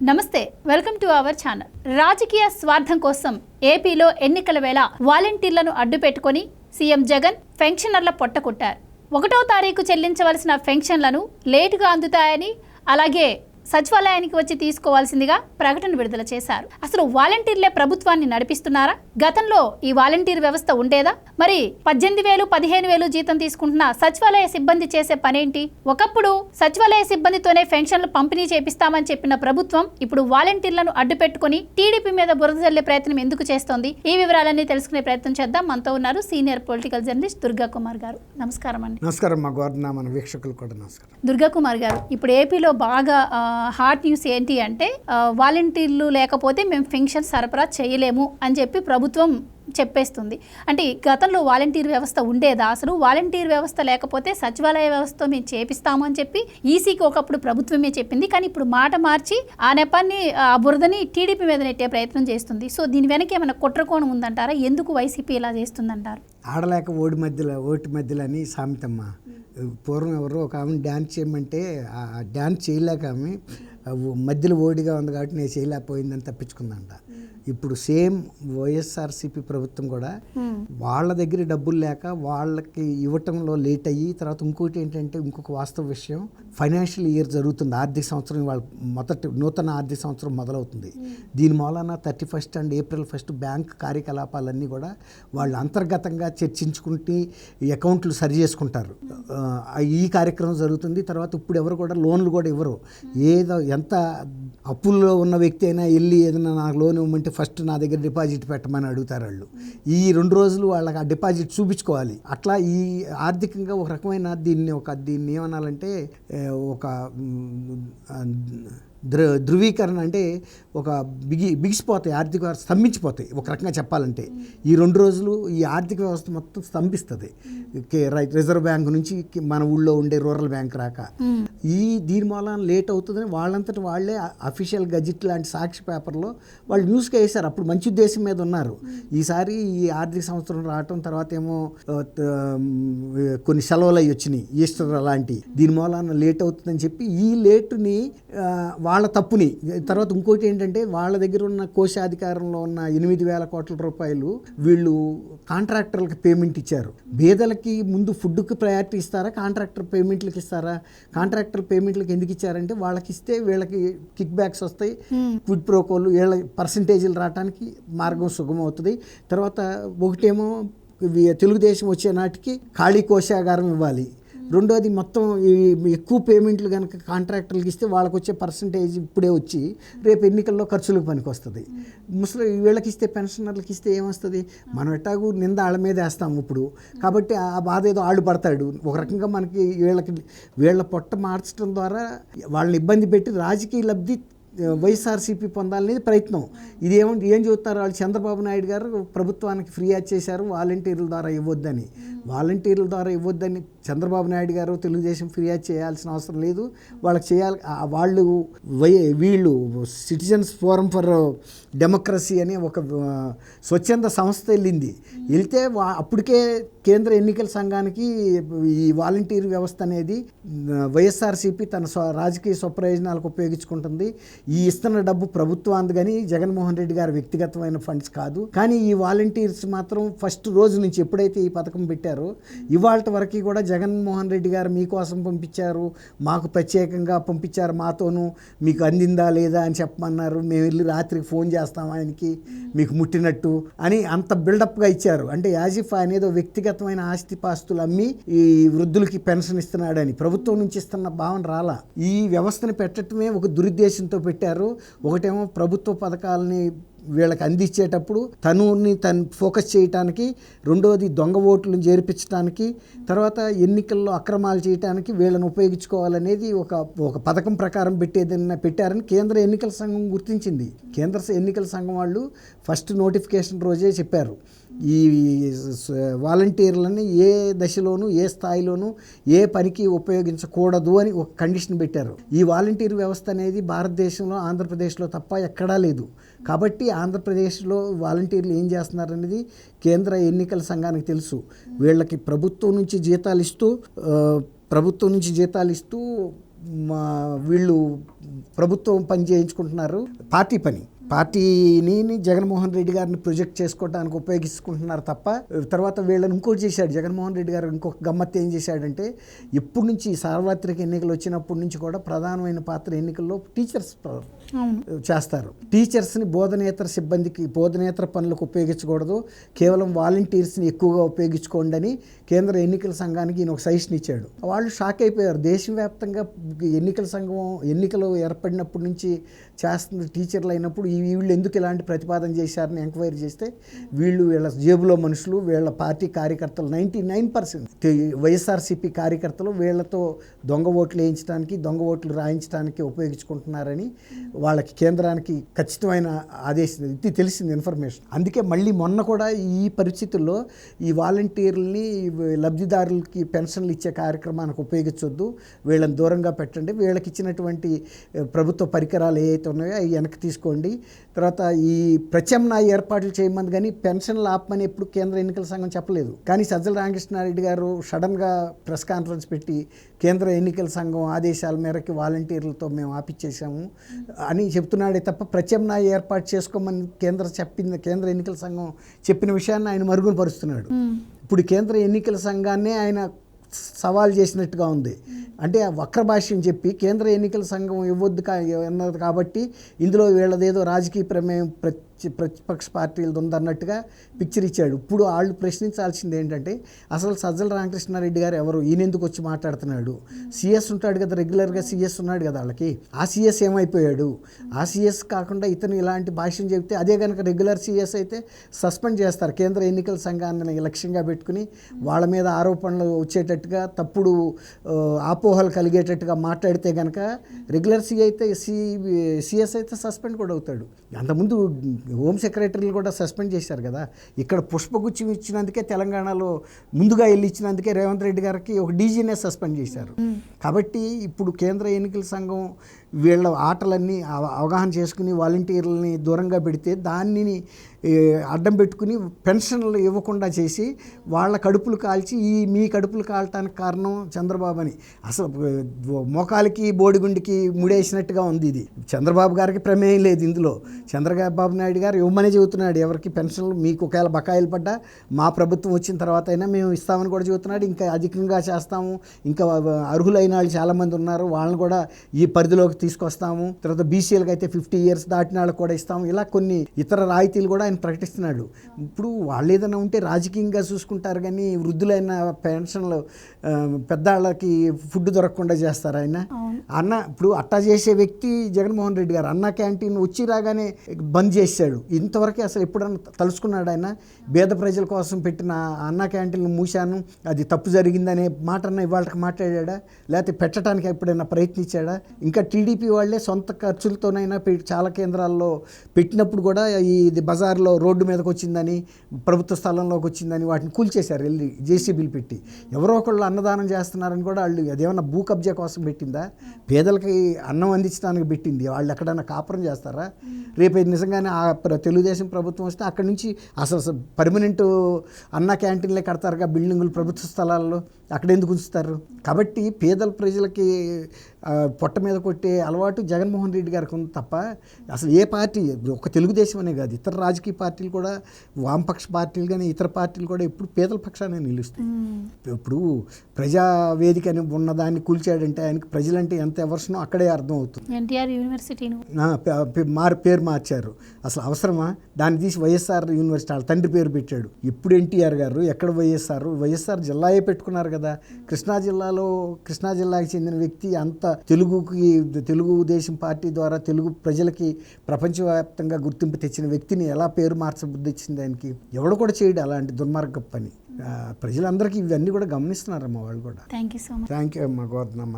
నమస్తే welcome to our channel. రాజకీయ స్వార్థం కోసం ఏపీలో ఎన్నికల వేళ వాలంటీర్లను అడ్డుపెట్టుకొని సీఎం జగన్ పెన్షనర్ల పొట్టకొట్టారు ఒకటో తారీఖు చెల్లించవలసిన పెన్షన్లను లేటుగా అందుతాయని అలాగే సచివాలయానికి వచ్చి తీసుకోవాల్సిందిగా ప్రకటన విడుదల చేశారు. అసలు వాలంటీర్లే ప్రభుత్వాన్ని నడిపిస్తున్నారా? గతంలో ఈ వాలంటీర్ వ్యవస్థ ఉండేదా? మరి పద్దెనిమిది వేలు పదిహేను వేలు జీతం తీసుకుంటున్న సచివాలయ సిబ్బంది చేసే పనేంటి? ఒకప్పుడు సచివాలయ సిబ్బందితోనే పెన్షన్లు పంపిణీ చేపిస్తామని చెప్పిన ప్రభుత్వం ఇప్పుడు వాలంటీర్లను అడ్డు పెట్టుకుని టీడీపీ మీద బురద జల్లే ప్రయత్నం ఎందుకు చేస్తోంది? ఈ వివరాలన్నీ తెలుసుకునే ప్రయత్నం చేద్దాం. మనతో ఉన్నారు senior political journalist Durga Kumar గారు. నమస్కారం అండి. నమస్కారం మా మన వీక్షకులు కూడా నమస్కారం. దుర్గా కుమార్ గారు ఇప్పుడు ఏపీలో బాగా హార్ట్ న్యూస్ ఏంటి అంటే వాలంటీర్లు లేకపోతే మేము పెన్షన్ సరఫరా చేయలేము అని చెప్పి ప్రభుత్వం చెప్పేస్తుంది. అంటే గతంలో వాలంటీర్ వ్యవస్థ ఉండేదా? అసలు వాలంటీర్ వ్యవస్థ లేకపోతే సచివాలయ వ్యవస్థ మేము చేపిస్తాము అని చెప్పి ఈసీకి ఒకప్పుడు ప్రభుత్వమే చెప్పింది. కానీ ఇప్పుడు మాట మార్చి ఆ నెపాన్ని ఆ బురదని టీడీపీ మీద నెట్టే ప్రయత్నం చేస్తుంది. సో దీని వెనక ఏమైనా కుట్రకోణం ఉందంటారా? ఎందుకు వైసీపీ ఇలా చేస్తుందంటారు? ఆడలేక ఓడి మధ్యలో ఓటి మధ్యలో అని సామెతమ్మ. పూర్వం ఎవరో ఒక ఆమె డ్యాన్స్ చేయమంటే ఆ డ్యాన్స్ చేయలేక ఆమె మధ్యలో ఓడిగా ఉంది కాబట్టి నేను చేయలేకపోయిందని తప్పించుకుందంట. ఇప్పుడు సేమ్ వైఎస్ఆర్సీపీ ప్రభుత్వం కూడా వాళ్ళ దగ్గర డబ్బులు లేక వాళ్ళకి ఇవ్వటంలో లేట్ అయ్యి తర్వాత ఇంకోటి ఏంటంటే ఇంకొక వాస్తవ విషయం ఫైనాన్షియల్ ఇయర్ జరుగుతుంది. ఆర్థిక సంవత్సరం వాళ్ళ మొదటి నూతన ఆర్థిక సంవత్సరం మొదలవుతుంది. దీని మూలాన thirty first and April first bank కార్యకలాపాలన్నీ కూడా వాళ్ళు అంతర్గతంగా చర్చించుకుంటే అకౌంట్లు సరి చేసుకుంటారు. ఈ కార్యక్రమం జరుగుతుంది. తర్వాత ఇప్పుడు ఎవరు కూడా లోన్లు కూడా ఇవ్వరు. ఏదో ఎంత అప్పుల్లో ఉన్న వ్యక్తి అయినా వెళ్ళి ఏదైనా నాకు లోన్ ఇవ్వమంటే ఫస్ట్ నా దగ్గర డిపాజిట్ పెట్టమని అడుగుతారు వాళ్ళు. ఈ రెండు రోజులు వాళ్ళకి ఆ డిపాజిట్ చూపించుకోవాలి. అట్లా ఈ ఆర్థికంగా ఒక రకమైన దీన్ని ఒక దీన్ని ఏమనాలంటే ఒక ధృ ధృవీకరణ అంటే ఒక బిగి బిగిసిపోతాయి ఆర్థిక వ్యవస్థ స్తంభించిపోతాయి. ఒక రకంగా చెప్పాలంటే. ఈ రెండు రోజులు ఈ ఆర్థిక వ్యవస్థ మొత్తం స్తంభిస్తుంది. రిజర్వ్ బ్యాంక్ నుంచి మన ఊళ్ళో ఉండే రూరల్ బ్యాంక్ రాక. ఈ దీని మూలన లేట్ అవుతుందని వాళ్ళంతటి వాళ్ళే అఫీషియల్ గజెట్ లాంటి సాక్షి పేపర్లో వాళ్ళు న్యూస్గా వేశారు అప్పుడు మంచి ఉద్దేశం మీద ఉన్నారు. ఈసారి ఈ ఆర్థిక సంవత్సరం రావటం తర్వాత ఏమో కొన్ని సెలవులు అవి వచ్చినాయి. ఈస్టర్ అలాంటి. దీని మూలాన లేట్ అవుతుందని చెప్పి ఈ లేటుని వాళ్ళ తప్పుని. తర్వాత ఇంకోటి ఏంటంటే వాళ్ళ దగ్గర ఉన్న కోశాధికారంలో ఉన్న ఎనిమిది వేల కోట్ల రూపాయలు వీళ్ళు కాంట్రాక్టర్లకు పేమెంట్ ఇచ్చారు. బేదలకి ముందు ఫుడ్కి ప్రయారిటీ ఇస్తారా? కాంట్రాక్టర్ పేమెంట్లకు ఇస్తారా? కాంట్రాక్టర్ పేమెంట్లకు ఎందుకు ఇచ్చారంటే వాళ్ళకి ఇస్తే వీళ్ళకి కిక్ బ్యాక్స్ వస్తాయి. క్విడ్ ప్రోకోలు వీళ్ళ పర్సంటేజీలు రావడానికి మార్గం సుగమం అవుతుంది తర్వాత ఒకటేమో తెలుగుదేశం వచ్చే నాటికి ఖాళీ కోశాగారం ఇవ్వాలి. రెండోది మొత్తం ఎక్కువ పేమెంట్లు కనుక కాంట్రాక్టర్లకు ఇస్తే వాళ్ళకి వచ్చే పర్సంటేజ్ ఇప్పుడే వచ్చి రేపు ఎన్నికల్లో ఖర్చులకు పనికి వస్తుంది ముసలి వీళ్ళకి ఇస్తే పెన్షనర్లకి ఇస్తే ఏమొస్తుంది? మనం ఎట్టాగు నింద వాళ్ళ మీద వేస్తాం ఇప్పుడు. కాబట్టి ఆ బాధ ఏదో ఆళ్ళు పడతాడు. ఒక రకంగా మనకి వీళ్ళకి వీళ్ళ పొట్ట మార్చడం ద్వారా వాళ్ళని ఇబ్బంది పెట్టి రాజకీయ లబ్ధి వైఎస్ఆర్సీపీ పొందాలనేది ప్రయత్నం. ఇది ఏమంటే ఏం చెబుతారు వాళ్ళు? చంద్రబాబు నాయుడు గారు ప్రభుత్వానికి ఫిర్యాదు చేశారు వాలంటీర్ల ద్వారా ఇవ్వద్దని. వాలంటీర్ల ద్వారా ఇవ్వద్దని చంద్రబాబు నాయుడు గారు తెలుగుదేశం ఫిర్యాదు చేయాల్సిన అవసరం లేదు. వాళ్ళకి చేయాలి. వాళ్ళు వై వీళ్ళు సిటిజన్స్ ఫోరం ఫర్ డెమోక్రసీ అనే ఒక స్వచ్ఛంద సంస్థ వెళ్ళింది. వెళ్తే అప్పటికే కేంద్ర ఎన్నికల సంఘానికి ఈ వాలంటీర్ వ్యవస్థ అనేది వైఎస్ఆర్సీపీ తన స్వ రాజకీయ స్వప్రయోజనాలకు ఉపయోగించుకుంటుంది. ఈ ఇస్తున్న డబ్బు ప్రభుత్వానికి కానీ జగన్మోహన్ రెడ్డి గారి వ్యక్తిగతమైన ఫండ్స్ కాదు. కానీ ఈ వాలంటీర్స్ మాత్రం ఫస్ట్ రోజు నుంచి ఎప్పుడైతే ఈ పథకం పెట్టారో ఇవాళ వరకు కూడా జగన్మోహన్ రెడ్డి గారు మీకోసం పంపించారు మాకు ప్రత్యేకంగా పంపించారు మాతోనూ మీకు అందిందా లేదా అని చెప్పమన్నారు మేము వెళ్ళి రాత్రికి ఫోన్ చేస్తాం ఆయనకి మీకు ముట్టినట్టు అని అంత బిల్డప్గా ఇచ్చారు. అంటే యాజిఫ్ అనేది వ్యక్తిగతమైన ఆస్తిపాస్తులు అమ్మి ఈ వృద్ధులకి పెన్షన్ ఇస్తున్నాడని ప్రభుత్వం నుంచి ఇస్తున్న భావన రాలా. ఈ వ్యవస్థను పెట్టడమే ఒక దురుద్దేశంతో పెట్టి పెట్టారు. ఒకటేమో ప్రభుత్వ పథకాలని వీళ్ళకి అందించేటప్పుడు తనుని తను ఫోకస్ చేయటానికి రెండోది దొంగ ఓట్లను చేర్పించడానికి తర్వాత ఎన్నికల్లో అక్రమాలు చేయటానికి వీళ్ళని ఉపయోగించుకోవాలనేది ఒక ఒక పథకం ప్రకారం పెట్టేదన్న పెట్టారని కేంద్ర ఎన్నికల సంఘం గుర్తించింది. కేంద్ర ఎన్నికల సంఘం వాళ్ళు ఫస్ట్ నోటిఫికేషన్ రోజే చెప్పారు. ఈ వాలంటీర్లని ఏ దశలోనూ ఏ స్థాయిలోనూ ఏ పనికి ఉపయోగించకూడదు అని ఒక కండిషన్ పెట్టారు. ఈ వాలంటీర్ వ్యవస్థ అనేది భారతదేశంలో ఆంధ్రప్రదేశ్లో తప్ప ఎక్కడా లేదు. కాబట్టి ఆంధ్రప్రదేశ్లో వాలంటీర్లు ఏం చేస్తున్నారు అనేది కేంద్ర ఎన్నికల సంఘానికి తెలుసు. వీళ్ళకి ప్రభుత్వం నుంచి జీతాలు ఇస్తూ ప్రభుత్వం నుంచి జీతాలు ఇస్తూ మా వీళ్ళు ప్రభుత్వం పని చేయించుకుంటున్నారు. పార్టీ పని. పార్టీని జగన్మోహన్ రెడ్డి గారిని ప్రొజెక్ట్ చేసుకోవడానికి ఉపయోగించుకుంటున్నారు తప్ప తర్వాత వీళ్ళని ఇంకోటి చేశాడు. జగన్మోహన్ రెడ్డి గారు ఇంకొక గమ్మత్తు ఏం చేశాడంటే ఎప్పటి నుంచి సార్వత్రిక ఎన్నికలు వచ్చినప్పటి నుంచి కూడా ప్రధానమైన పాత్ర ఎన్నికల్లో టీచర్స్ ప్ర- చేస్తారు. టీచర్స్ని బోధనేతర సిబ్బందికి బోధనేతర పనులకు ఉపయోగించకూడదు. కేవలం వాలంటీర్స్ని ఎక్కువగా ఉపయోగించుకోండి అని కేంద్ర ఎన్నికల సంఘానికి ఈయన ఒక సజెషన్ ఇచ్చాడు. వాళ్ళు షాక్ అయిపోయారు. దేశవ్యాప్తంగా ఎన్నికల సంఘం ఎన్నికలు ఏర్పడినప్పటి నుంచి చేస్తున్న టీచర్లు అయినప్పుడు ఈ వీళ్ళు ఎందుకు ఇలాంటి ప్రతిపాదన చేశారని ఎంక్వైరీ చేస్తే వీళ్ళు వీళ్ళ జేబులో మనుషులు వీళ్ళ పార్టీ కార్యకర్తలు నైంటీ నైన్ పర్సెంట్ వైఎస్ఆర్సీపీ కార్యకర్తలు వీళ్ళతో దొంగ ఓట్లు వేయించడానికి దొంగ ఓట్లు రాయించడానికి ఉపయోగించుకుంటున్నారని వాళ్ళకి కేంద్రానికి ఖచ్చితమైన ఆదేశం ఇది తెలిసింది ఇన్ఫర్మేషన్. అందుకే మళ్ళీ మొన్న కూడా ఈ పరిస్థితుల్లో ఈ వాలంటీర్లని లబ్ధిదారులకి పెన్షన్లు ఇచ్చే కార్యక్రమానికి ఉపయోగించొద్దు. వీళ్ళని దూరంగా పెట్టండి. వీళ్ళకి ఇచ్చినటువంటి ప్రభుత్వ పరికరాలు ఏవైతే ఉన్నాయో అవి వెనక్కి తీసుకోండి. తర్వాత ఈ ప్రత్యామ్నాయ ఏర్పాట్లు చేయమని కానీ పెన్షన్లు ఆపమని ఎప్పుడు కేంద్ర ఎన్నికల సంఘం చెప్పలేదు. కానీ సజ్జల రామకృష్ణారెడ్డి గారు సడన్గా ప్రెస్ కాన్ఫరెన్స్ పెట్టి కేంద్ర ఎన్నికల సంఘం ఆదేశాల మేరకు వాలంటీర్లతో మేము ఆపిచ్చేసాము అని చెప్తున్నాడే తప్ప ప్రత్యామ్నాయ ఏర్పాటు చేసుకోమని కేంద్ర చెప్పింది కేంద్ర ఎన్నికల సంఘం చెప్పిన విషయాన్ని ఆయన మరుగున పరుస్తున్నాడు ఇప్పుడు కేంద్ర ఎన్నికల సంఘాన్నే ఆయన సవాల్ చేసినట్టుగా ఉంది. అంటే ఆ వక్ర భాష్యం చెప్పి కేంద్ర ఎన్నికల సంఘం ఇవ్వద్దు కా అన్నది కాబట్టి ఇందులో వీళ్ళదేదో రాజకీయ ప్రమేయం ప్రతిపక్ష పార్టీలది ఉందన్నట్టుగా పిక్చర్ ఇచ్చాడు. ఇప్పుడు వాళ్ళు ప్రశ్నించాల్సింది ఏంటంటే అసలు సజ్జల రామకృష్ణారెడ్డి గారు ఎవరు? ఈయన ఎందుకు వచ్చి మాట్లాడుతున్నాడు? సిఎస్ ఉంటాడు కదా రెగ్యులర్గా సిఎస్ ఉన్నాడు కదా వాళ్ళకి. ఆ సిఎస్ ఏమైపోయాడు? ఆ సిఎస్ కాకుండా ఇతను ఇలాంటి భాష్యం చెబితే అదే కనుక రెగ్యులర్ సిఎస్ అయితే సస్పెండ్ చేస్తారు. కేంద్ర ఎన్నికల సంఘాన్ని లక్ష్యంగా పెట్టుకుని వాళ్ళ మీద ఆరోపణలు వచ్చేటట్టుగా తప్పుడు ఆపోహలు అపోహలు కలిగేటట్టుగా మాట్లాడితే కనుక రెగ్యులర్ సి అయితే సి సిఎస్ అయితే సస్పెండ్ కూడా అవుతాడు. అంతకుముందు హోమ్ సెక్రటరీలు కూడా సస్పెండ్ చేశారు కదా. ఇక్కడ పుష్పగుచ్చం ఇచ్చినందుకే తెలంగాణలో ముందుగా వెళ్ళి ఇచ్చినందుకే రేవంత్ రెడ్డి గారికి ఒక డీజీనే సస్పెండ్ చేశారు. కాబట్టి ఇప్పుడు కేంద్ర ఎన్నికల సంఘం వీళ్ళ ఆటలన్నీ అవ- అవగాహన చేసుకుని వాలంటీర్లని దూరంగా పెడితే దానిని అడ్డం పెట్టుకుని పెన్షన్లు ఇవ్వకుండా చేసి వాళ్ళ కడుపులు కాల్చి ఈ మీ కడుపులు కాల్టానికి కారణం చంద్రబాబు అని. అసలు మోకాలకి మోకాలికి బోడిగుండికి ముడేసినట్టుగా ఉంది ఇది. చంద్రబాబు గారికి ప్రమేయం లేదు ఇందులో. చంద్రబాబు నాయుడు గారు ఇవ్వమని చెబుతున్నాడు ఎవరికి పెన్షన్లు మీకు ఒకవేళ బకాయిలు పడ్డా మా ప్రభుత్వం వచ్చిన తర్వాత అయినా మేము ఇస్తామని కూడా చెబుతున్నాడు. ఇంకా అధికంగా చేస్తాము. ఇంకా అర్హులైన వాళ్ళు చాలామంది ఉన్నారు. వాళ్ళని కూడా ఈ పరిధిలోకి తీసుకొస్తాము. తర్వాత బీసీలకు అయితే ఫిఫ్టీ ఇయర్స్ దాటిన వాళ్ళకి కూడా ఇస్తాము. ఇలా కొన్ని ఇతర రాయితీలు కూడా ఆయన ప్రకటిస్తున్నాడు. ఇప్పుడు వాళ్ళు ఏదైనా ఉంటే రాజకీయంగా చూసుకుంటారు కానీ వృద్ధులైన పెన్షన్లు ఆ, పెద్దాళ్ళకి ఫుడ్ దొరకకుండా చేస్తారు ఆయన. అన్న ఇప్పుడు అట్టా చేసే వ్యక్తి జగన్మోహన్ రెడ్డి గారు అన్న క్యాంటీన్ వచ్చి రాగానే బంద్ చేశాడు. ఇంతవరకు అసలు ఎప్పుడన్నా తలుచుకున్నాడు ఆయన? పేద ప్రజల కోసం పెట్టిన అన్న క్యాంటీన్ మూశాను. అది తప్పు జరిగిందనే మాట అన్న ఇవాళకి మాట్లాడా లేకపోతే పెట్టడానికి ఎప్పుడైనా ప్రయత్నించాడా? ఇంకా టీడీపీ వాళ్ళే సొంత ఖర్చులతోనైనా చాలా కేంద్రాల్లో పెట్టినప్పుడు కూడా ఈ ఇది బజార్లో రోడ్డు మీదకి వచ్చిందని ప్రభుత్వ స్థలంలోకి వచ్చిందని వాటిని కూల్చేశారు వెళ్ళి జేసీబీలు పెట్టి. ఎవరో ఒకళ్ళు అన్నదానం చేస్తున్నారని కూడా వాళ్ళు అదేమన్నా భూ కబ్జా కోసం పెట్టిందా? పేదలకి అన్నం అందించడానికి పెట్టింది. వాళ్ళు ఎక్కడైనా కాపురం చేస్తారా? రేపు నిజంగానే ఆ ప్ర- తెలుగుదేశం ప్రభుత్వం వస్తే అక్కడి నుంచి అసలు పర్మనెంట్ అన్న క్యాంటీన్లే కడతారుగా బిల్డింగులు ప్రభుత్వ స్థలాల్లో? అక్కడ ఎందుకు ఉంచుతారు? కాబట్టి పేదల ప్రజలకి పొట్ట మీద కొట్టే అలవాటు జగన్మోహన్ రెడ్డి గారికి ఉంది తప్ప అసలు ఏ పార్టీ ఒక తెలుగుదేశం అనే కాదు ఇతర రాజకీయ పార్టీలు కూడా వామపక్ష పార్టీలు కానీ ఇతర పార్టీలు కూడా ఎప్పుడు పేదల పక్షానే నిలుస్తాయి. ఇప్పుడు ప్రజావేదిక అని ఉన్నదాన్ని కూల్చాడంటే ఆయనకి ప్రజలంటే ఎంత ఎవర్షనో అక్కడే అర్థం అవుతుంది ఎన్టీఆర్ పే- మారు పేరు మార్చారు. అసలు అవసరమా? దాన్ని తీసి వైఎస్ఆర్ యూనివర్సిటీ వాళ్ళ తండ్రి పేరు పెట్టాడు. ఇప్పుడు ఎన్టీఆర్ గారు ఎక్కడ వైఎస్ఆర్? వైఎస్ఆర్ జిల్లాయే పెట్టుకున్నారు కదా. కృష్ణా జిల్లాలో కృష్ణా జిల్లాకి చెందిన వ్యక్తి అంత తెలుగుకి తెలుగుదేశం పార్టీ ద్వారా తెలుగు ప్రజలకి ప్రపంచవ్యాప్తంగా గుర్తింపు తెచ్చిన వ్యక్తిని ఎలా పేరు మార్చబుద్ధి ఇచ్చింది ఆయనకి? ఎవడు కూడా చేయడు అలాంటి దుర్మార్గ పని. ప్రజలందరికీ ఇవన్నీ కూడా గమనిస్తున్నారమ్మా వాళ్ళు కూడా. Thank you so much thank you అమ్మా గోవర్ధనమ్మ